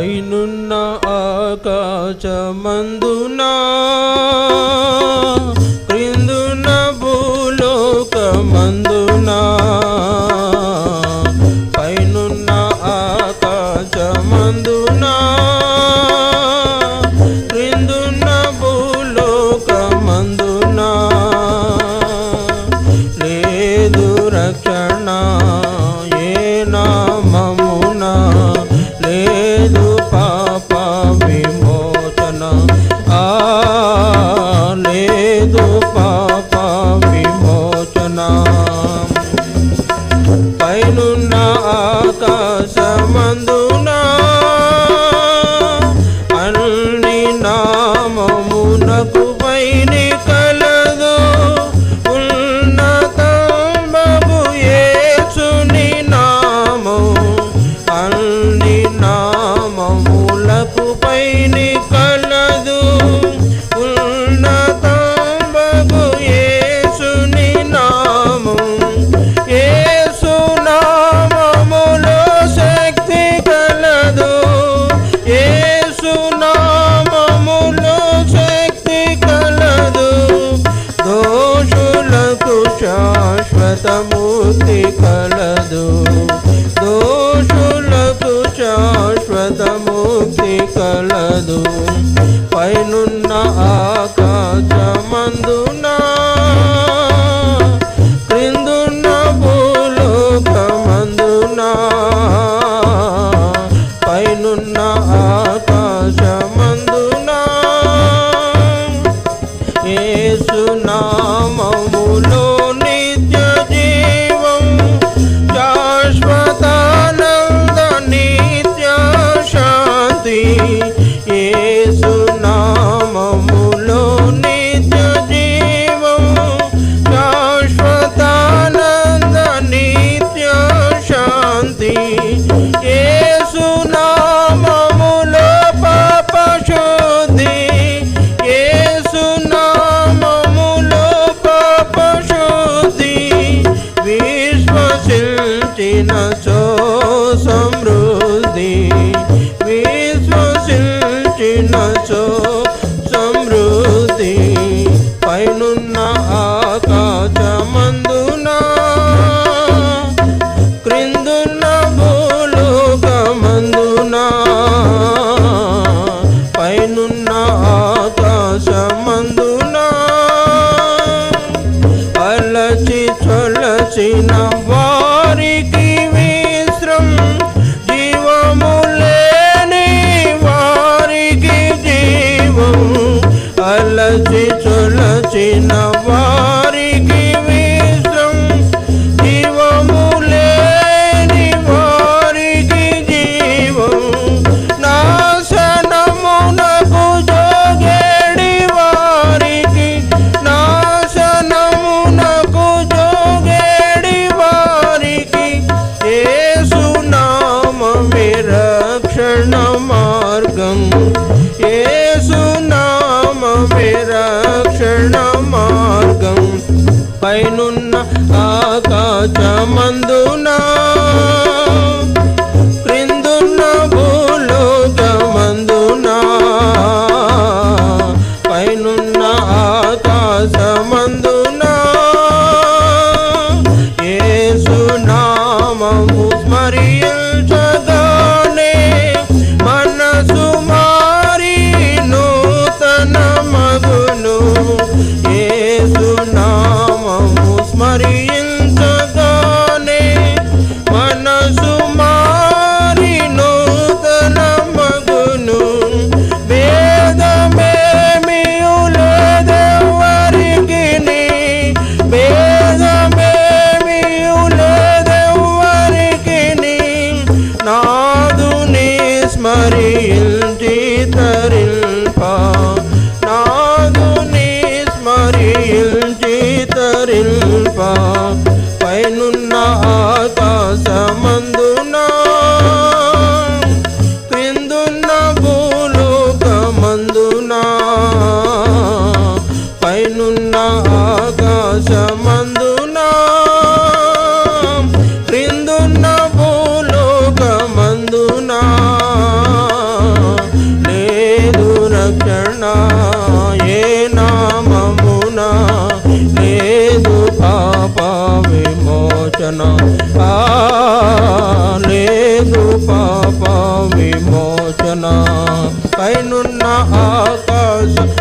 పైనున్న ఆకాశమందున? క్రిందున భూలోకమందున? పైనున్న ఆకాశమందున? క్రిందున భూలోకమందున? లేదు రక్షణ భూమి కలదు. పైనున్న ఆకాశమందున క్రిందున్న భూలోకమందున పైనున్న ఆకాశమందున ఏసునా সেনা ಚಮಂದು മറിയിൽ ജീതറിൽ പാ. നാഗുനീസ് മറിയിൽ ജീതറിൽ പാ. പൈനുന്ന ആക house.